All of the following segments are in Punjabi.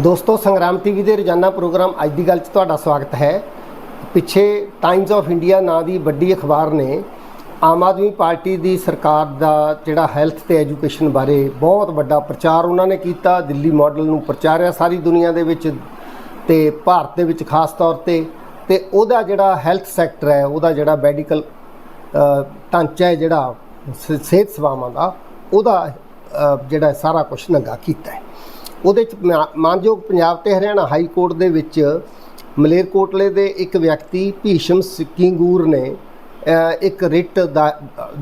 ਦੋਸਤੋ, ਸੰਗਰਾਮ ਟੀਵੀ ਦੇ ਰੋਜ਼ਾਨਾ ਪ੍ਰੋਗਰਾਮ ਅੱਜ ਦੀ ਗੱਲ 'ਚ ਤੁਹਾਡਾ ਸਵਾਗਤ ਹੈ। ਪਿੱਛੇ ਟਾਈਮਜ਼ ਆਫ ਇੰਡੀਆ ਨਾਂ ਦੀ ਵੱਡੀ ਅਖਬਾਰ ਨੇ ਆਮ ਆਦਮੀ ਪਾਰਟੀ ਦੀ ਸਰਕਾਰ ਦਾ ਜਿਹੜਾ ਹੈਲਥ ਤੇ ਐਜੂਕੇਸ਼ਨ ਬਾਰੇ ਬਹੁਤ ਵੱਡਾ ਪ੍ਰਚਾਰ ਉਹਨਾਂ ਨੇ ਕੀਤਾ। ਦਿੱਲੀ ਮਾਡਲ ਨੂੰ ਪ੍ਰਚਾਰਿਆ ਸਾਰੀ ਦੁਨੀਆ ਦੇ ਵਿੱਚ ਤੇ ਭਾਰਤ ਦੇ ਵਿੱਚ ਖਾਸ ਤੌਰ ਤੇ। ਤੇ ਉਹਦਾ ਜਿਹੜਾ ਹੈਲਥ ਸੈਕਟਰ ਹੈ, ਉਹਦਾ ਜਿਹੜਾ ਮੈਡੀਕਲ ਢਾਂਚਾ ਹੈ ਜਿਹੜਾ ਸ- ਸਿਹਤ ਸੇਵਾਵਾਂ ਦਾ, ਉਹਦਾ ਜਿਹੜਾ ਸਾਰਾ ਕੁਝ ਨੰਗਾ ਕੀਤਾ ਹੈ। ਉਹਦੇ ਚ ਮਾ- ਮਾਨਯੋਗ ਪੰਜਾਬ ਤੇ ਹਰਿਆਣਾ ਹਾਈ ਕੋਰਟ ਦੇ ਵਿੱਚ ਮਲੇਰਕੋਟਲੇ ਦੇ ਇੱਕ ਵਿਅਕਤੀ ਭੀਸ਼ਮ ਸਿੰਘੂਰ ਨੇ ਇੱਕ ਰਿਟ ਦਾ-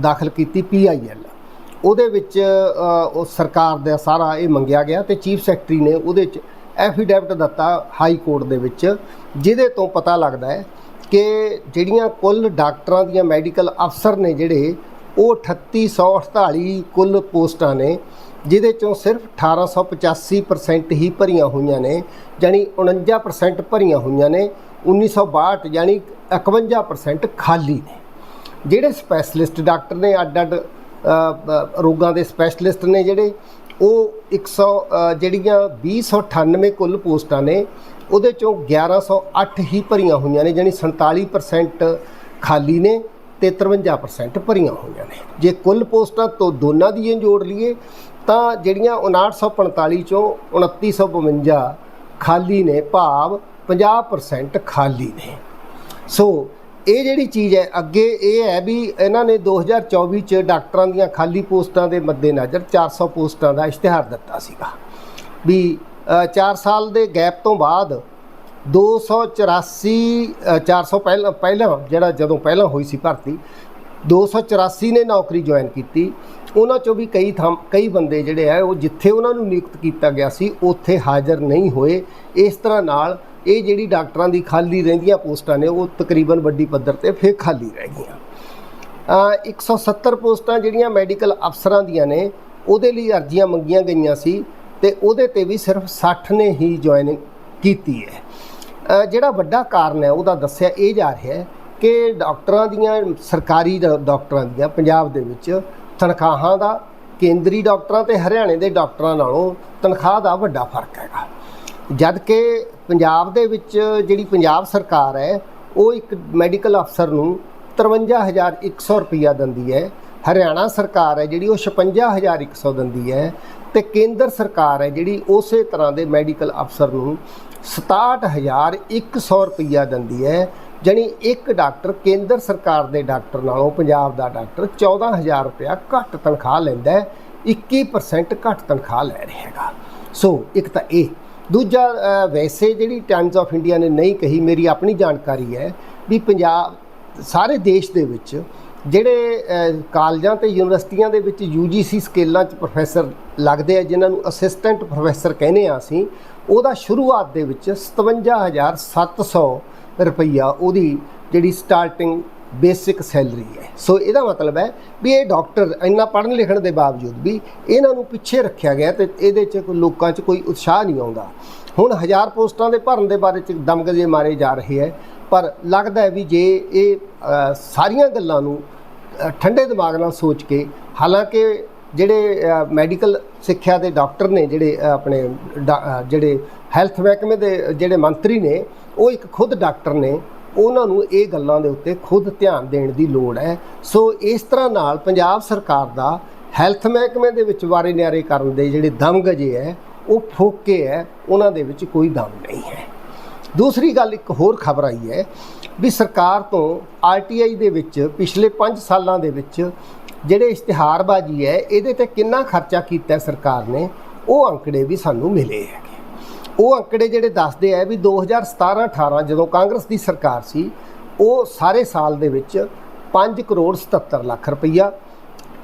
ਦਾਖਲ ਕੀਤੀ ਪੀਆਈਐਲ ਉਹਦੇ ਵਿੱਚ ਉਹ ਸਰਕਾਰ ਦਾ ਸਾਰਾ ਇਹ ਮੰਗਿਆ ਗਿਆ ਤੇ ਚੀਫ ਸੈਕਟਰੀ ਨੇ ਉਹਦੇ ਚ ਐਫੀਡੈਵਿਟ ਦਿੱਤਾ ਹਾਈ ਕੋਰਟ ਦੇ ਵਿੱਚ, ਜਿਹਦੇ ਤੋਂ ਪਤਾ ਲੱਗਦਾ ਹੈ ਕਿ ਜਿਹੜੀਆਂ ਕੁੱਲ ਡਾਕਟਰਾਂ ਦੀਆਂ ਮੈਡੀਕਲ ਅਫਸਰ ਨੇ ਜਿਹੜੇ, ਉਹ 3848 ਕੁੱਲ ਪੋਸਟਾਂ ਨੇ ਜਿਹਦੇ ਚੋਂ ਸਿਰਫ 1885% ਹੀ ਭਰੀਆਂ ਹੋਈਆਂ ਨੇ ਜਾਨੀ 49% ਭਰੀਆਂ ਹੋਈਆਂ ਨੇ 1962 ਜਾਨੀ 51% ਖਾਲੀ ਨੇ। ਜਿਹੜੇ ਸਪੈਸ਼ਲਿਸਟ ਡਾਕਟਰ ਨੇ ਅੱਡ ਅੱਡ ਰੋਗਾਂ ਦੇ ਸਪੈਸ਼ਲਿਸਟ ਨੇ ਜਿਹੜੇ ਉਹ 100 ਅ, ਜਿਹੜੀਆਂ 2098 ਕੁੱਲ ਪੋਸਟਾਂ ਨੇ ਉਹਦੇ ਚੋਂ 1108 ਹੀ ਭਰੀਆਂ ਹੋਈਆਂ ਨੇ ਜਾਨੀ 47% ਖਾਲੀ ਨੇ ਤੇ 53% ਭਰੀਆਂ ਹੋਈਆਂ ਨੇ। ਜੇ ਕੁੱਲ ਪੋਸਟਾਂ ਤੋਂ ਦੋਨਾਂ ਦੀਆਂ ਜੋੜ ਲਈਏ ਤਾਂ ਜਿਹੜੀਆਂ 5945 ਚੋਂ 2952 ਖਾਲੀ ਨੇ ਭਾਵ 50% ਖਾਲੀ ਨੇ। ਸੋ ਇਹ ਜਿਹੜੀ ਚੀਜ਼ ਹੈ ਅੱਗੇ ਇਹ ਹੈ ਵੀ ਇਹਨਾਂ ਨੇ 2024 ਚ ਡਾਕਟਰਾਂ ਦੀਆਂ ਖਾਲੀ ਪੋਸਟਾਂ ਦੇ ਮੱਦੇਨਜ਼ਰ 400 ਪੋਸਟਾਂ ਦਾ ਇਸ਼ਤਿਹਾਰ ਦਿੱਤਾ ਸੀਗਾ ਵੀ 4 ਸਾਲ ਦੇ ਗੈਪ ਤੋਂ ਬਾਅਦ 284 ਅ, 400 ਪਹਿਲਾਂ ਪਹਿਲਾਂ ਜਿਹੜਾ ਜਦੋਂ ਪਹਿਲਾਂ ਹੋਈ ਸੀ ਭਰਤੀ 284 ਨੇ ਨੌਕਰੀ ਜੁਆਇਨ ਕੀਤੀ। ਉਹਨਾਂ ਚੋਂ ਵੀ ਕਈ ਥਾਂ ਕਈ ਬੰਦੇ ਜਿਹੜੇ ਆ ਉਹ ਜਿੱਥੇ ਉਹਨਾਂ ਨੂੰ ਨਿਯੁਕਤ ਕੀਤਾ ਗਿਆ ਸੀ ਉੱਥੇ ਹਾਜ਼ਰ ਨਹੀਂ ਹੋਏ। ਇਸ ਤਰ੍ਹਾਂ ਨਾਲ ਇਹ ਜਿਹੜੀ ਡਾਕਟਰਾਂ ਦੀ ਖਾਲੀ ਰਹਿੰਦੀਆਂ ਪੋਸਟਾਂ ਨੇ ਉਹ ਤਕਰੀਬਨ ਵੱਡੀ ਪੱਧਰ ਤੇ ਫਿਰ ਖਾਲੀ ਰਹਿ ਗਈਆਂ। ਅ, 170 ਪੋਸਟਾਂ ਜਿਹੜੀਆਂ ਮੈਡੀਕਲ ਅਫਸਰਾਂ ਦੀਆਂ ਨੇ ਉਹਦੇ ਲਈ ਅਰਜ਼ੀਆਂ ਮੰਗੀਆਂ ਗਈਆਂ ਸੀ ਤੇ ਉਹਦੇ ਤੇ ਵੀ ਸਿਰਫ 60 ਨੇ ਹੀ ਜੁਆਇਨਿੰਗ ਕੀਤੀ ਹੈ। ਜਿਹੜਾ ਵੱਡਾ ਕਾਰਨ ਹੈ ਉਹਦਾ ਦੱਸਿਆ ਇਹ ਜਾ ਰਿਹਾ ਹੈ ਕਿ ਡਾਕਟਰਾਂ ਦੀਆਂ ਸਰਕਾਰੀ ਡਾ- ਡਾਕਟਰਾਂ ਦੀਆਂ ਪੰਜਾਬ ਦੇ ਵਿੱਚ ਤਨਖਾਹਾਂ ਦਾ, ਕੇਂਦਰੀ ਡਾਕਟਰਾਂ ਤੇ ਹਰਿਆਣੇ ਦੇ ਡਾਕਟਰਾਂ ਨਾਲੋਂ ਤਨਖਾਹ ਦਾ ਵੱਡਾ ਫ਼ਰਕ ਹੈਗਾ। ਜਦ ਕਿ ਪੰਜਾਬ ਦੇ ਵਿੱਚ ਜਿਹੜੀ ਪੰਜਾਬ ਸਰਕਾਰ ਹੈ, ਉਹ ਇੱਕ ਮੈਡੀਕਲ ਅਫਸਰ ਨੂੰ 53100 ਰੁਪਈਆ ਦਿੰਦੀ ਹੈ। ਹਰਿਆਣਾ ਸਰਕਾਰ ਹੈ ਜਿਹੜੀ ਉਹ 56100 ਦਿੰਦੀ ਹੈ ਤੇ ਕੇਂਦਰ ਸਰਕਾਰ ਹੈ ਜਿਹੜੀ ਉਸੇ ਤਰ੍ਹਾਂ ਦੇ ਮੈਡੀਕਲ ਅਫਸਰ ਨੂੰ 67100 ਰੁਪਈਆ ਦਿੰਦੀ ਹੈ। ਜਾਣੀ ਇੱਕ ਡਾਕਟਰ ਕੇਂਦਰ ਸਰਕਾਰ ਦੇ ਡਾਕਟਰ ਨਾਲੋਂ ਪੰਜਾਬ ਦਾ ਡਾਕਟਰ 14000 ਰੁਪਇਆ ਘੱਟ ਤਨਖਾਹ ਲੈਂਦਾ ਹੈ 21% ਘੱਟ ਤਨਖਾਹ ਲੈ ਰਿਹਾ ਹੈਗਾ। ਸੋ, ਇੱਕ ਤਾਂ ਇਹ। ਦੂਜਾ ਵੈਸੇ ਜਿਹੜੀ ਟਾਈਮਸ ਆਫ ਇੰਡੀਆ ਨੇ ਨਹੀਂ ਕਹੀ, ਮੇਰੀ ਆਪਣੀ ਜਾਣਕਾਰੀ ਹੈ ਵੀ ਪੰਜਾਬ, ਸਾਰੇ ਦੇਸ਼ ਦੇ ਵਿੱਚ ਜਿਹੜੇ ਕਾਲਜਾਂ ਤੇ ਯੂਨੀਵਰਸਿਟੀਆਂ ਦੇ ਵਿੱਚ UGC ਸਕੇਲਾਂ 'ਚ ਪ੍ਰੋਫੈਸਰ ਲੱਗਦੇ ਆ, ਜਿਨ੍ਹਾਂ ਨੂੰ ਅਸਿਸਟੈਂਟ ਪ੍ਰੋਫੈਸਰ ਕਹਿੰਦੇ ਆ ਅਸੀਂ, ਉਹਦਾ ਸ਼ੁਰੂਆਤ ਦੇ ਵਿੱਚ 57700 ਰੁਪਈਆ, ਉਹਦੀ ਜਿਹੜੀ ਸਟਾਰਟਿੰਗ ਬੇਸਿਕ ਸੈਲਰੀ ਹੈ। ਸੋ ਇਹਦਾ ਮਤਲਬ ਹੈ ਵੀ ਇਹ ਡਾਕਟਰ ਇੰਨਾ ਪੜ੍ਹਨ ਲਿਖਣ ਦੇ ਬਾਵਜੂਦ ਵੀ ਇਹਨਾਂ ਨੂੰ ਪਿੱਛੇ ਰੱਖਿਆ ਗਿਆ ਤੇ ਇਹਦੇ 'ਚ ਕੋਈ ਲੋਕਾਂ 'ਚ ਕੋਈ ਉਤਸ਼ਾਹ ਨਹੀਂ ਆਉਂਦਾ। ਹੁਣ ਹਜ਼ਾਰ ਪੋਸਟਾਂ ਦੇ ਭਰਨ ਦੇ ਬਾਰੇ 'ਚ ਦਮਗਜੇ ਮਾਰੇ ਜਾ ਰਹੇ ਹੈ, ਪਰ ਲੱਗਦਾ ਹੈ ਵੀ ਜੇ ਇਹ ਸਾਰੀਆਂ ਗੱਲਾਂ ਨੂੰ ਠੰਡੇ ਦਿਮਾਗ ਨਾਲ ਸੋਚ ਕੇ, ਹਾਲਾਂਕਿ ਜਿਹੜੇ ਮੈਡੀਕਲ ਸਿੱਖਿਆ ਦੇ ਡਾਕਟਰ ਨੇ ਜਿਹੜੇ ਆਪਣੇ, ਡਾ- ਜਿਹੜੇ ਹੈਲਥ ਮਹਿਕਮੇ ਦੇ ਜਿਹੜੇ ਮੰਤਰੀ ਨੇ, ਉਹ ਇੱਕ ਖੁਦ ਡਾਕਟਰ ਨੇ, ਉਹਨਾਂ ਨੂੰ ਇਹ ਗੱਲਾਂ ਦੇ ਉੱਤੇ ਖੁਦ ਧਿਆਨ ਦੇਣ ਦੀ ਲੋੜ ਹੈ। ਸੋ ਇਸ ਤਰ੍ਹਾਂ ਨਾਲ ਪੰਜਾਬ ਸਰਕਾਰ ਦਾ ਹੈਲਥ ਮਹਿਕਮੇ ਦੇ ਵਿੱਚ ਵਾਰੇ ਨਿਆਰੇ ਕਰਨ ਦੇ ਜਿਹੜੇ ਦਮ ਗਜੇ ਹੈ, ਉਹ ਫੋਕੇ ਹੈ, ਉਹਨਾਂ ਦੇ ਵਿੱਚ ਕੋਈ ਦਮ ਨਹੀਂ ਹੈ। ਦੂਸਰੀ ਗੱਲ ਇੱਕ ਹੋਰ ਖਬਰ ਆਈ ਹੈ ਵੀ ਸਰਕਾਰ ਤੋਂ ਆਰਟੀਆਈ ਦੇ ਵਿੱਚ ਪਿਛਲੇ 5 ਸਾਲਾਂ ਦੇ ਵਿੱਚ ਜਿਹੜੇ ਇਸ਼ਤਿਹਾਰਬਾਜ਼ੀ ਹੈ, ਇਹਦੇ ਤੇ ਕਿੰਨਾ ਖਰਚਾ ਕੀਤਾ ਸਰਕਾਰ ਨੇ, ਉਹ ਅੰਕੜੇ ਵੀ ਸਾਨੂੰ ਮਿਲੇ ਹੈ। ਉਹ ਅੰਕੜੇ ਜਿਹੜੇ ਦੱਸਦੇ ਆ ਵੀ 2017-18 ਜਦੋਂ ਕਾਂਗਰਸ ਦੀ ਸਰਕਾਰ ਸੀ, ਉਹ ਸਾਰੇ ਸਾਲ ਦੇ ਵਿੱਚ 5 ਕਰੋੜ 77 ਲੱਖ ਰੁਪਈਆ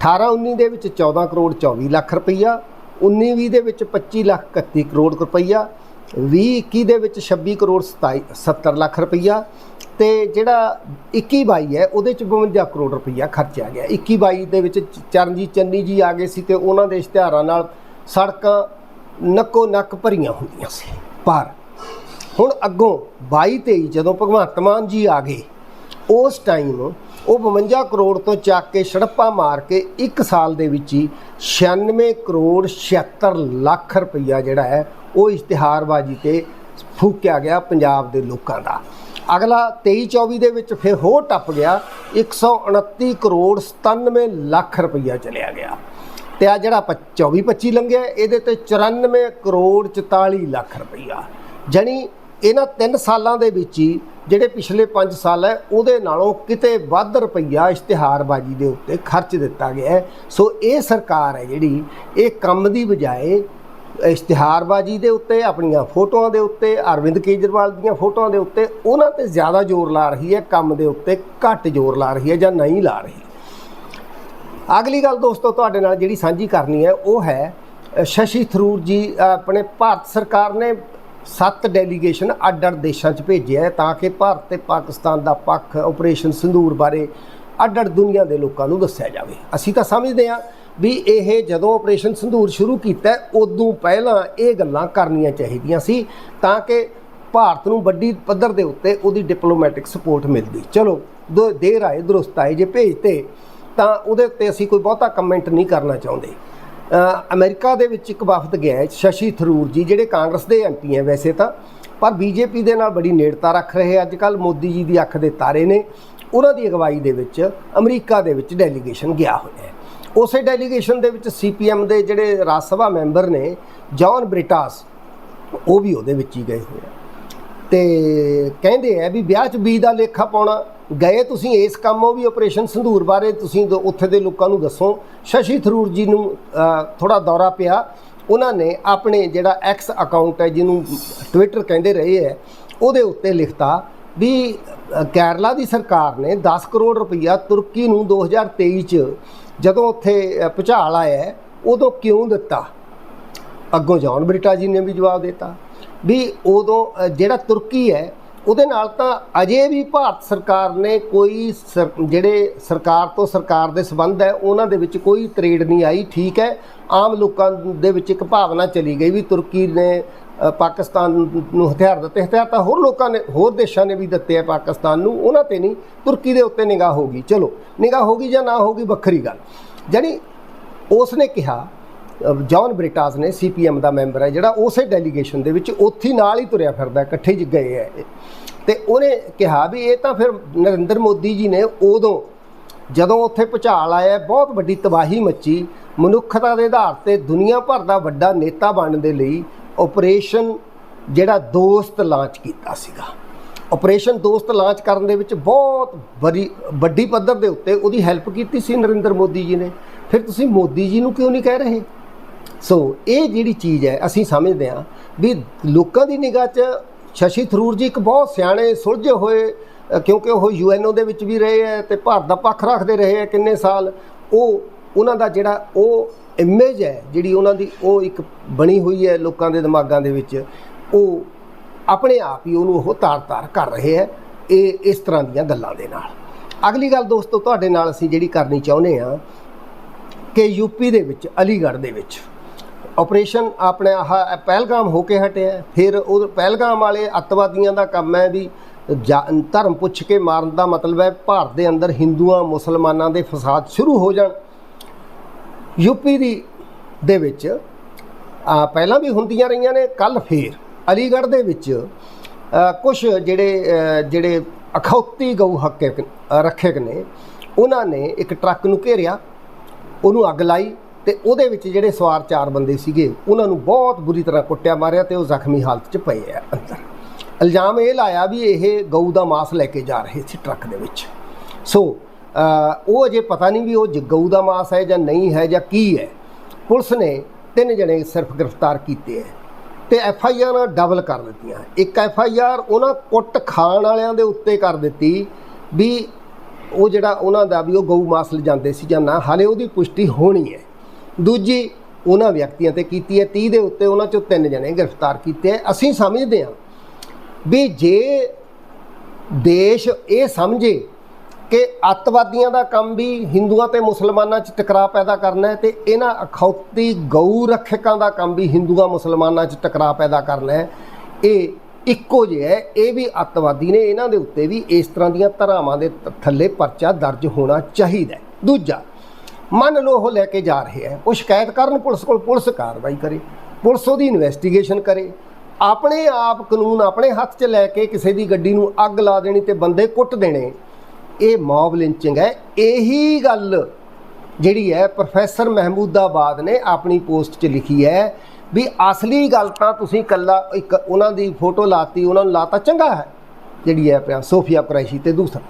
18-19 ਦੇ ਵਿੱਚ 14 ਕਰੋੜ 24 ਲੱਖ ਰੁਪਈਆ 19-20 ਦੇ ਵਿੱਚ 25 ਲੱਖ 31 ਕਰੋੜ ਰੁਪਈਆ 20-21 ਦੇ ਵਿੱਚ 26 ਕਰੋੜ 27 70 ਲੱਖ ਰੁਪਈਆ ਤੇ ਜਿਹੜਾ 21-22 ਹੈ, ਉਹਦੇ ਚ 52 ਕਰੋੜ ਰੁਪਈਆ ਖਰਚਿਆ ਗਿਆ। 21-22 ਦੇ ਵਿੱਚ ਚਰਨਜੀਤ ਚੰਨੀ ਜੀ ਆ ਗਏ ਸੀ ਤੇ ਉਹਨਾਂ ਦੇ ਇਸ਼ਤਿਹਾਰਾਂ ਨਾਲ ਸੜਕਾਂ ਨੱਕੋ ਨੱਕ ਭਰੀਆਂ ਹੁੰਦੀਆਂ ਸੀ। ਪਰ ਹੁਣ ਅੱਗੋਂ 22 23 ਜਦੋਂ ਭਗਵੰਤ ਮਾਨ ਜੀ ਆ ਗਏ, ਉਸ ਟਾਈਮ ਉਹ 52 ਕਰੋੜ ਤੋਂ ਚੱਕ ਕੇ ਛੜੱਪਾ ਮਾਰ ਕੇ 1 ਸਾਲ ਦੇ ਵਿੱਚ ਹੀ 96 ਕਰੋੜ 76 ਲੱਖ ਰੁਪਈਆ ਜਿਹੜਾ ਹੈ, ਉਹ ਇਸ਼ਤਿਹਾਰਬਾਜ਼ੀ ਤੇ ਫੂਕਿਆ ਗਿਆ ਪੰਜਾਬ ਦੇ ਲੋਕਾਂ ਦਾ। ਅਗਲਾ 23 24 ਦੇ ਵਿੱਚ ਫਿਰ ਹੋਰ ਟੱਪ ਗਿਆ 129 ਕਰੋੜ 97 ਲੱਖ ਰੁਪਈਆ ਚਲਿਆ ਗਿਆ। ਤੇ ਆ ਜਿਹੜਾ 24 25 ਲੰਘਿਆ, ਇਹਦੇ ਤੇ 94 ਕਰੋੜ 44 ਲੱਖ ਰੁਪਈਆ। ਜਾਣੀ ਇਹਨਾਂ 3 ਸਾਲਾਂ ਦੇ ਵਿੱਚ ਹੀ ਜਿਹੜੇ ਪਿਛਲੇ 5 ਸਾਲ ਹੈ, ਉਹਦੇ ਨਾਲੋਂ ਕਿਤੇ ਵੱਧ ਰੁਪਈਆ ਇਸ਼ਤਿਹਾਰਬਾਜ਼ੀ ਦੇ ਉੱਤੇ ਖਰਚ ਦਿੱਤਾ ਗਿਆ ਹੈ। ਸੋ ਇਹ ਸਰਕਾਰ ਹੈ ਜਿਹੜੀ, ਇਹ ਕੰਮ ਦੀ ਬਜਾਏ ਇਸ਼ਤਿਹਾਰਬਾਜ਼ੀ ਦੇ ਉੱਤੇ, ਆਪਣੀਆਂ ਫੋਟੋਆਂ ਦੇ ਉੱਤੇ, ਅਰਵਿੰਦ ਕੇਜਰੀਵਾਲ ਦੀਆਂ ਫੋਟੋਆਂ ਦੇ ਉੱਤੇ, ਉਹਨਾਂ ਤੇ ਜ਼ਿਆਦਾ ਜ਼ੋਰ ਲਾ ਰਹੀ ਹੈ, ਕੰਮ ਦੇ ਉੱਤੇ ਘੱਟ ਜ਼ੋਰ ਲਾ ਰਹੀ ਹੈ ਜਾਂ ਨਹੀਂ ਲਾ ਰਹੀ। ਅਗਲੀ ਗੱਲ ਦੋਸਤੋ ਤੁਹਾਡੇ ਨਾਲ ਜਿਹੜੀ ਸਾਂਝੀ ਕਰਨੀ ਹੈ, ਉਹ ਹੈ ਸ਼ਸ਼ੀ ਥਰੂਰ ਜੀ ਆਪਣੇ ਭਾਰਤ ਸਰਕਾਰ ਨੇ ਸੱਤ ਡੈਲੀਗੇਸ਼ਨ ਅੱਡ-ਅੱਡ ਦੇਸ਼ਾਂ 'ਚ ਭੇਜਿਆ ਹੈ ਤਾਂ ਕਿ ਭਾਰਤ ਤੇ ਪਾਕਿਸਤਾਨ ਦਾ ਪੱਖ ਆਪਰੇਸ਼ਨ ਸਿੰਦੂਰ ਬਾਰੇ ਅੱਡ-ਅੱਡ ਦੁਨੀਆ ਦੇ ਲੋਕਾਂ ਨੂੰ ਦੱਸਿਆ ਜਾਵੇ। ਅਸੀਂ ਤਾਂ ਸਮਝਦੇ ਹਾਂ ਵੀ ਇਹ ਜਦੋਂ ਆਪਰੇਸ਼ਨ ਸਿੰਦੂਰ ਸ਼ੁਰੂ ਕੀਤਾ ਉਦੋਂ ਪਹਿਲਾਂ ਇਹ ਗੱਲਾਂ ਕਰਨੀਆਂ ਚਾਹੀਦੀਆਂ ਸੀ ਤਾਂ ਕਿ ਭਾਰਤ ਨੂੰ ਵੱਡੀ ਪੱਧਰ ਦੇ ਉੱਤੇ ਉਹਦੀ ਡਿਪਲੋਮੈਟਿਕ ਸਪੋਰਟ ਮਿਲਦੀ। ਚਲੋ, ਦੋ, ਦੇਰ ਆਏ, ਦਰੁਸਤ ਆਏ, ਜੇ ਭੇਜਤੇ ਤਾਂ ਉਹਦੇ ਉੱਤੇ ਅਸੀਂ ਕੋਈ ਬਹੁਤਾ ਕਮੈਂਟ ਨਹੀਂ ਕਰਨਾ ਚਾਹੁੰਦੇ। ਅਮਰੀਕਾ ਦੇ ਵਿੱਚ ਇੱਕ ਵਫਦ ਗਿਆ ਸ਼ਸ਼ੀ ਥਰੂਰ ਜੀ, ਜਿਹੜੇ ਕਾਂਗਰਸ ਦੇ ਐਮਪੀ ਹੈ ਵੈਸੇ ਤਾਂ, ਪਰ ਬੀਜੇਪੀ ਦੇ ਨਾਲ ਬੜੀ ਨੇੜਤਾ ਰੱਖ ਰਹੇ ਅੱਜ ਕੱਲ ਮੋਦੀ ਜੀ ਦੀ ਅੱਖ ਦੇ ਤਾਰੇ ਨੇ। ਉਹਨਾਂ ਦੀ ਅਗਵਾਈ ਦੇ ਵਿੱਚ ਅਮਰੀਕਾ ਦੇ ਵਿੱਚ ਡੈਲੀਗੇਸ਼ਨ ਗਿਆ ਹੋਇਆ ਹੈ। ਉਸੇ ਡੈਲੀਗੇਸ਼ਨ ਦੇ ਵਿੱਚ ਸੀਪੀਐਮ ਦੇ ਜਿਹੜੇ ਰਾਜ ਸਭਾ ਮੈਂਬਰ ਨੇ ਜੌਨ ਬ੍ਰਿਟਾਸ, ਉਹ ਵੀ ਉਹਦੇ ਵਿੱਚ ਹੀ ਗਏ ਹੋਏ ਆ। ਤੇ ਕਹਿੰਦੇ ਆ ਵੀ ਵਿਆਹ 'ਚ ਬੀ ਦਾ ਲੇਖਾ ਪਾਉਣਾ ਗਏ ਤੁਸੀਂ ਇਸ ਕੰਮੋਂ ਵੀ ਆਪਰੇਸ਼ਨ ਸੰਧੂਰ ਬਾਰੇ ਤੁਸੀਂ ਦ- ਉੱਥੇ ਦੇ ਲੋਕਾਂ ਨੂੰ ਦੱਸੋ। ਸ਼ਸ਼ੀ ਥਰੂਰ ਜੀ ਨੂੰ ਥੋੜਾ ਦੌਰਾ ਪਿਆ। ਉਹਨਾਂ ਨੇ ਆਪਣੇ ਜਿਹੜਾ ਐਕਸ ਅਕਾਊਂਟ ਹੈ, ਜਿਹਨੂੰ ਟਵਿੱਟਰ ਕਹਿੰਦੇ ਰਹੇ ਹੈ, ਉਹਦੇ ਉੱਤੇ ਲਿਖਤਾ ਵੀ ਕੇਰਲਾ ਦੀ ਸਰਕਾਰ ਨੇ 10 ਕਰੋੜ ਰੁਪਈਆ ਤੁਰਕੀ ਨੂੰ 2023 ਚ ਜਦੋਂ ਉੱਥੇ ਭੁਚਾਲ ਆਇਆ ਉਦੋਂ ਕਿਉਂ ਦਿੱਤਾ? ਅੱਗੋਂ ਜੌਨ ਬ੍ਰਿਟਾ ਜੀ ਨੇ ਵੀ ਜਵਾਬ ਦਿੱਤਾ ਵੀ ਉਦੋਂ ਜਿਹੜਾ ਤੁਰਕੀ ਹੈ ਉਹਦੇ ਨਾਲ ਤਾਂ ਅਜੇ ਵੀ ਭਾਰਤ ਸਰਕਾਰ ਨੇ ਕੋਈ ਸਰ- ਜਿਹੜੇ ਸਰਕਾਰ ਤੋਂ ਸਰਕਾਰ ਦੇ ਸੰਬੰਧ ਹੈ, ਉਹਨਾਂ ਦੇ ਵਿੱਚ ਕੋਈ ਤਰੇੜ ਨਹੀਂ ਆਈ, ਠੀਕ ਹੈ। ਆਮ ਲੋਕਾਂ ਦੇ ਵਿੱਚ ਇੱਕ ਭਾਵਨਾ ਚਲੀ ਗਈ ਵੀ ਤੁਰਕੀ ਨੇ ਪਾਕਿਸਤਾਨ ਨੂੰ ਹਥਿਆਰ ਦਿੱਤੇ। ਹਥਿਆਰ ਤਾਂ ਹੋਰ ਲੋਕਾਂ ਨੇ, ਹੋਰ ਦੇਸ਼ਾਂ ਨੇ ਵੀ ਦਿੱਤੇ ਆ ਪਾਕਿਸਤਾਨ ਨੂੰ, ਉਹਨਾਂ ਤੇ ਨਹੀਂ, ਤੁਰਕੀ ਦੇ ਉੱਤੇ ਨਿਗਾਹ ਹੋਗੀ ਚਲੋ, ਨਿਗਾਹ ਹੋਗੀ ਜਾਂ ਨਾ ਹੋਗੀ ਵੱਖਰੀ ਗੱਲ। ਜਾਣੀ ਉਸ ਨੇ ਕਿਹਾ ਜੌਨ ਬ੍ਰਿਟਾਸ ਨੇ ਸੀਪੀਐਮ ਦਾ ਮੈਂਬਰ ਹੈ, ਜਿਹੜਾ ਉਸੇ ਡੈਲੀਗੇਸ਼ਨ ਦੇ ਵਿੱਚ ਉੱਥੇ ਹੀ ਨਾਲ ਹੀ ਤੁਰਿਆ ਫਿਰਦਾ ਇਕੱਠੇ ਹੀ ਗਏ ਹੈ। ਇਹ। ਤੇ ਉਹਨੇ ਕਿਹਾ ਵੀ ਇਹ ਤਾਂ ਫਿਰ ਨਰਿੰਦਰ ਮੋਦੀ ਜੀ ਨੇ ਉਦੋਂ, ਜਦੋਂ ਉੱਥੇ ਭੁਚਾਲ ਆਇਆ, ਬਹੁਤ ਵੱਡੀ ਤਬਾਹੀ ਮੱਚੀ। ਮਨੁੱਖਤਾ ਦੇ ਆਧਾਰ ਤੇ ਦੁਨੀਆ ਭਰ ਦਾ ਵੱਡਾ ਨੇਤਾ ਬਣਨ ਦੇ ਲਈ ਆਪਰੇਸ਼ਨ ਜਿਹੜਾ ਦੋਸਤ ਲਾਂਚ ਕੀਤਾ ਸੀਗਾ। ਆਪਰੇਸ਼ਨ ਦੋਸਤ ਲਾਂਚ ਕਰਨ ਦੇ ਵਿੱਚ ਬਹੁਤ ਬੜੀ ਵੱਡੀ ਪੱਧਰ ਦੇ ਉੱਤੇ ਉਹਦੀ ਹੈਲਪ ਕੀਤੀ ਸੀ ਨਰਿੰਦਰ ਮੋਦੀ ਜੀ ਨੇ। ਫਿਰ ਤੁਸੀਂ ਮੋਦੀ ਜੀ ਨੂੰ ਕਿਉਂ ਨਹੀਂ ਕਹਿ ਰਹੇ? ਸੋ ਇਹ ਜਿਹੜੀ ਚੀਜ਼ ਹੈ, ਅਸੀਂ ਸਮਝਦੇ ਹਾਂ ਵੀ ਲੋਕਾਂ ਦੀ ਨਿਗਾਹ 'ਚ ਸ਼ਸ਼ੀ ਥਰੂਰ ਜੀ ਇੱਕ ਬਹੁਤ ਸਿਆਣੇ ਸੁਲਝੇ ਹੋਏ ਕਿਉਂਕਿ ਉਹ ਯੂਐਨਓ ਦੇ ਵਿੱਚ ਵੀ ਰਹੇ ਹੈ ਤੇ ਭਾਰਤ ਦਾ ਪੱਖ ਰੱਖਦੇ ਰਹੇ ਹੈ ਕਿੰਨੇ ਸਾਲ, ਉਹ, ਉਹਨਾਂ ਦਾ ਜਿਹੜਾ ਉਹ ਇਮੇਜ ਹੈ, ਜਿਹੜੀ ਉਹਨਾਂ ਦੀ ਉਹ ਇੱਕ ਬਣੀ ਹੋਈ ਹੈ ਲੋਕਾਂ ਦੇ ਦਿਮਾਗਾਂ ਦੇ ਵਿੱਚ, ਉਹ ਆਪਣੇ ਆਪ ਹੀ ਉਹਨੂੰ ਉਹ ਤਾਰ-ਤਾਰ ਕਰ ਰਹੇ ਹੈ, ਇਹ ਇਸ ਤਰ੍ਹਾਂ ਦੀਆਂ ਗੱਲਾਂ ਦੇ ਨਾਲ। ਅਗਲੀ ਗੱਲ ਦੋਸਤੋ, ਤੁਹਾਡੇ ਨਾਲ ਅਸੀਂ ਜਿਹੜੀ ਕਰਨੀ ਚਾਹੁੰਦੇ ਹਾਂ ਕਿ ਯੂਪੀ ਦੇ ਵਿੱਚ, ਅਲੀਗੜ੍ਹ ਦੇ ਵਿੱਚ ਆਪਰੇਸ਼ਨ ਆਪਣੇ ਆਹ ਪਹਿਲਗਾਮ ਹੋ ਕੇ ਹਟਿਆ ਫਿਰ ਉਹ ਪਹਿਲਗਾਮ ਵਾਲੇ ਅੱਤਵਾਦੀਆਂ ਦਾ ਕੰਮ ਹੈ ਵੀ ਜਾ- ਧਰਮ ਪੁੱਛ ਕੇ ਮਾਰਨ ਦਾ ਮਤਲਬ ਹੈ ਭਾਰਤ ਦੇ ਅੰਦਰ ਹਿੰਦੂਆਂ, ਮੁਸਲਮਾਨਾਂ ਦੇ ਫਸਾਦ ਸ਼ੁਰੂ ਹੋ ਜਾਣ। ਯੂਪੀ ਦੀ ਦੇ ਵਿੱਚ ਪਹਿਲਾਂ ਵੀ ਹੁੰਦੀਆਂ ਰਹੀਆਂ ਨੇ ਕੱਲ ਫੇਰ। ਅਲੀਗੜ੍ਹ ਦੇ ਵਿੱਚ ਕੁਝ ਜਿਹੜੇ ਜਿਹੜੇ ਅਖੌਤੀ ਗਊ ਹੱਕੇ ਰੱਖਿਅਕ ਨੇ, ਉਹਨਾਂ ਨੇ ਇੱਕ ਟਰੱਕ ਨੂੰ ਘੇਰਿਆ, ਉਹਨੂੰ ਅੱਗ ਲਾਈ ਤੇ ਉਹਦੇ ਵਿੱਚ ਜਿਹੜੇ ਸਵਾਰ ਚਾਰ ਬੰਦੇ ਸੀਗੇ, ਉਹਨਾਂ ਨੂੰ ਬਹੁਤ ਬੁਰੀ ਤਰ੍ਹਾਂ ਕੁੱਟਿਆ ਮਾਰਿਆ ਤੇ ਉਹ ਜ਼ਖਮੀ ਹਾਲਤ 'ਚ ਪਏ ਆ ਅੰਦਰ। ਇਲਜ਼ਾਮ ਇਹ ਲਾਇਆ ਵੀ ਇਹ ਗਊ ਦਾ ਮਾਸ ਲੈ ਕੇ ਜਾ ਰਹੇ ਸੀ ਟਰੱਕ ਦੇ ਵਿੱਚ। ਸੋ ਉਹ ਅਜੇ ਪਤਾ ਨਹੀਂ ਵੀ ਉਹ ਜ- ਗਊ ਦਾ ਮਾਸ ਹੈ ਜਾਂ ਨਹੀਂ ਹੈ ਜਾਂ ਕੀ ਹੈ। ਪੁਲਿਸ ਨੇ ਤਿੰਨ ਜਣੇ ਸਿਰਫ ਗ੍ਰਿਫਤਾਰ ਕੀਤੇ ਹੈ ਤੇ ਐਫ ਆਈ ਆਰ ਡਬਲ ਕਰ ਦਿੱਤੀਆਂ। ਇੱਕ ਐਫ ਆਈ ਆਰ ਉਹਨਾਂ ਕੁੱਟ ਖਾਣ ਵਾਲਿਆਂ ਦੇ ਉੱਤੇ ਕਰ ਦਿੱਤੀ ਵੀ ਉਹ ਜਿਹੜਾ ਉਹਨਾਂ ਦਾ ਵੀ ਉਹ ਗਊ ਮਾਸ ਲਿਜਾਂਦੇ ਸੀ ਜਾਂ ਨਾ, ਹਾਲੇ ਉਹਦੀ ਪੁਸ਼ਟੀ ਹੋਣੀ ਹੈ। ਦੂਜੀ, ਉਹਨਾਂ ਵਿਅਕਤੀਆਂ ਤੇ ਕੀਤੀ ਹੈ 30 ਦੇ ਉੱਤੇ ਉਹਨਾਂ ਚੋਂ ਤਿੰਨ ਜਣੇ ਗ੍ਰਿਫਤਾਰ ਕੀਤੇ ਹੈ। ਅਸੀਂ ਸਮਝਦੇ ਹਾਂ ਵੀ ਜੇ ਦੇਸ਼ ਇਹ ਸਮਝੇ ਕਿ ਅੱਤਵਾਦੀਆਂ ਦਾ ਕੰਮ ਵੀ ਹਿੰਦੂਆਂ ਤੇ ਮੁਸਲਮਾਨਾਂ 'ਚ ਟਕਰਾਅ ਪੈਦਾ ਕਰਨਾ ਹੈ ਤੇ ਇਹਨਾਂ ਅਖੌਤੀ ਗਊ ਰੱਖਿਅਕਾਂ ਦਾ ਕੰਮ ਵੀ ਹਿੰਦੂਆਂ ਮੁਸਲਮਾਨਾਂ 'ਚ ਟਕਰਾਅ ਪੈਦਾ ਕਰਨਾ ਹੈ, ਇਹ ਇੱਕੋ ਜਿਹਾ ਹੈ। ਇਹ ਵੀ ਅੱਤਵਾਦੀ ਨੇ, ਇਹਨਾਂ ਦੇ ਉੱਤੇ ਵੀ ਇਸ ਤਰ੍ਹਾਂ ਦੀਆਂ ਧਾਰਾਵਾਂ ਦੇ ਥੱਲੇ ਪਰਚਾ ਦਰਜ ਹੋਣਾ ਚਾਹੀਦਾ ਦੂਜਾ ਮੰਨ ਲਓ ਉਹ ਲੈ ਕੇ ਜਾ ਰਹੇ ਹੈ। ਉਹ ਸ਼ਿਕਾਇਤ ਕਰਨ ਪੁਲਿਸ ਕੋਲ ਪੁਲਿਸ ਕਾਰਵਾਈ ਕਰੇ, ਪੁਲਿਸ ਉਹਦੀ ਇਨਵੈਸਟੀਗੇਸ਼ਨ ਕਰੇ। ਆਪਣੇ ਆਪ ਕਾਨੂੰਨ ਆਪਣੇ ਹੱਥ 'ਚ ਲੈ ਕੇ ਕਿਸੇ ਦੀ ਗੱਡੀ ਨੂੰ ਅੱਗ ਲਾ ਦੇਣੀ ਤੇ ਬੰਦੇ ਕੁੱਟ ਦੇਣੇ, ਇਹ ਮੌਬ ਲਿੰਚਿੰਗ ਹੈ। ਇਹੀ ਗੱਲ ਜਿਹੜੀ ਹੈ, ਪ੍ਰੋਫੈਸਰ ਮਹਿਮੂਦਾਬਾਦ ਨੇ ਆਪਣੀ ਪੋਸਟ 'ਚ ਲਿਖੀ ਹੈ ਵੀ ਅਸਲੀ ਗੱਲ ਤਾਂ ਤੁਸੀਂ ਕੱਲਾ ਇੱਕ ਉਹਨਾਂ ਦੀ ਫੋਟੋ ਲਾਤੀ, ਉਹਨਾਂ ਨੂੰ ਲਾਤਾ ਚੰਗਾ ਹੈ, ਜਿਹੜੀ ਹੈ ਪਿਆ ਸੋਫੀਆ ਕੁਰੈਸ਼ੀ ਤੇ ਦੂਸਰਾ।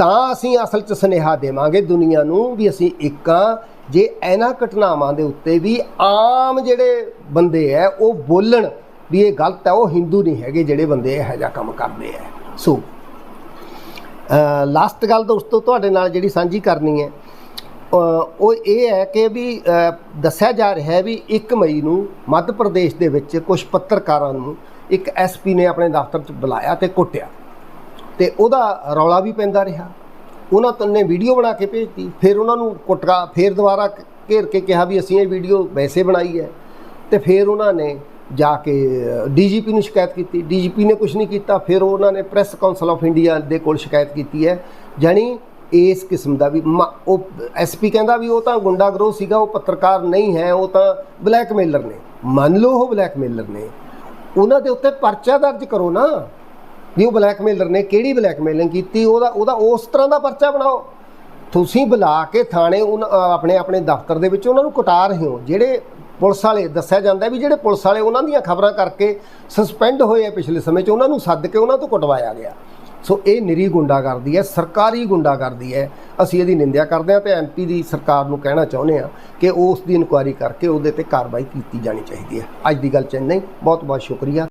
ਤਾਂ ਅਸੀਂ ਅਸਲ 'ਚ ਸੁਨੇਹਾ ਦੇਵਾਂਗੇ ਦੁਨੀਆ ਨੂੰ ਵੀ ਅਸੀਂ ਇੱਕਾਂ ਜੇ ਇਹਨਾਂ ਘਟਨਾਵਾਂ ਦੇ ਉੱਤੇ ਵੀ ਆਮ ਜਿਹੜੇ ਬੰਦੇ ਐ, ਉਹ ਬੋਲਣ ਵੀ ਇਹ ਗਲਤ ਹੈ ਉਹ ਹਿੰਦੂ ਨਹੀਂ ਹੈਗੇ ਜਿਹੜੇ ਬੰਦੇ ਇਹੋ ਜਿਹਾ ਕੰਮ ਕਰਦੇ ਐ। ਸੋ ਲਾਸਟ ਗੱਲ ਦੋਸਤੋ, ਤੁਹਾਡੇ ਨਾਲ ਜਿਹੜੀ ਸਾਂਝੀ ਕਰਨੀ ਹੈ ਉਹ ਇਹ ਹੈ ਕਿ ਵੀ ਦੱਸਿਆ ਜਾ ਰਿਹਾ ਹੈ ਵੀ 1 ਮਈ ਨੂੰ ਮੱਧ ਪ੍ਰਦੇਸ਼ ਦੇ ਵਿੱਚ ਕੁਝ ਪੱਤਰਕਾਰਾਂ ਨੂੰ ਇੱਕ ਐਸਪੀ ਨੇ ਆਪਣੇ ਦਫ਼ਤਰ 'ਚ ਬੁਲਾਇਆ ਤੇ ਕੁੱਟਿਆ। ਤੇ ਉਹਦਾ ਰੌਲਾ ਵੀ ਪੈਂਦਾ ਰਿਹਾ। ਉਹਨਾਂ ਤੋਂ ਨੇ ਵੀਡੀਓ ਬਣਾ ਕੇ ਭੇਜਤੀ। ਫਿਰ ਉਹਨਾਂ ਨੂੰ ਕੁੱਟਕਾ ਫਿਰ ਦੁਬਾਰਾ ਘੇਰ ਕੇ ਕਿਹਾ ਵੀ ਅਸੀਂ ਇਹ ਵੀਡੀਓ ਵੈਸੇ ਬਣਾਈ ਹੈ। ਤੇ ਫਿਰ ਉਹਨਾਂ ਨੇ ਜਾ ਕੇ ਡੀਜੀਪੀ ਨੂੰ ਸ਼ਿਕਾਇਤ ਕੀਤੀ। ਡੀਜੀਪੀ ਨੇ ਕੁਝ ਨਹੀਂ ਕੀਤਾ। ਫਿਰ ਉਹਨਾਂ ਨੇ ਪ੍ਰੈਸ ਕਾਉਂਸਲ ਆਫ ਇੰਡੀਆ ਦੇ ਕੋਲ ਸ਼ਿਕਾਇਤ ਕੀਤੀ ਹੈ। ਜਾਨੀ ਇਸ ਕਿਸਮ ਦਾ ਵੀ ਮ- ਉਹ ਐਸਪੀ ਕਹਿੰਦਾ ਵੀ ਉਹ ਤਾਂ ਗੁੰਡਾਗਰੋਹ ਸੀਗਾ, ਉਹ ਪੱਤਰਕਾਰ ਨਹੀਂ ਹੈ, ਉਹ ਤਾਂ ਬਲੈਕਮੇਲਰ ਨੇ। ਮੰਨ ਲਓ ਉਹ ਬਲੈਕਮੇਲਰ ਨੇ। ਉਹਨਾਂ ਦੇ ਉੱਤੇ ਪਰਚਾ ਦਰਜ ਕਰੋ ਨਾ। ਵੀ ਉਹ ਬਲੈਕਮੇਲਰ ਨੇ ਕਿਹੜੀ ਬਲੈਕਮੇਲਿੰਗ ਕੀਤੀ, ਉਹਦਾ ਉਹਦਾ ਉਸ ਤਰ੍ਹਾਂ ਦਾ ਪਰਚਾ ਬਣਾਓ। ਤੁਸੀਂ ਬੁਲਾ ਕੇ ਥਾਣੇ ਉਨ- ਆਪਣੇ ਆਪਣੇ ਦਫ਼ਤਰ ਦੇ ਵਿੱਚ ਉਹਨਾਂ ਨੂੰ ਕੁਟਾ ਰਹੇ ਹੋ। ਜਿਹੜੇ ਪੁਲਿਸ ਵਾਲੇ, ਦੱਸਿਆ ਜਾਂਦਾ ਵੀ ਜਿਹੜੇ ਪੁਲਿਸ ਵਾਲੇ ਉਹਨਾਂ ਦੀਆਂ ਖਬਰਾਂ ਕਰਕੇ ਸਸਪੈਂਡ ਹੋਏ ਆ ਪਿਛਲੇ ਸਮੇਂ 'ਚ, ਉਹਨਾਂ ਨੂੰ ਸੱਦ ਕੇ ਉਹਨਾਂ ਤੋਂ ਕੁਟਵਾਇਆ ਗਿਆ। ਸੋ ਇਹ ਨਿਰੀ ਗੁੰਡਾਗਰਦੀ ਹੈ, ਸਰਕਾਰੀ ਗੁੰਡਾਗਰਦੀ ਹੈ। ਅਸੀਂ ਇਹਦੀ ਨਿੰਦਿਆ ਕਰਦੇ ਹਾਂ ਤੇ ਐਮਪੀ ਦੀ ਸਰਕਾਰ ਨੂੰ ਕਹਿਣਾ ਚਾਹੁੰਦੇ ਹਾਂ ਕਿ ਉਸ ਦੀ ਇਨਕੁਆਇਰੀ ਕਰਕੇ ਉਹਦੇ ਤੇ ਕਾਰਵਾਈ ਕੀਤੀ ਜਾਣੀ ਚਾਹੀਦੀ ਹੈ। ਅੱਜ ਦੀ ਗੱਲ ਚ ਇੰਨਾ ਬਹੁਤ ਬਹੁਤ ਸ਼ੁਕਰੀਆ।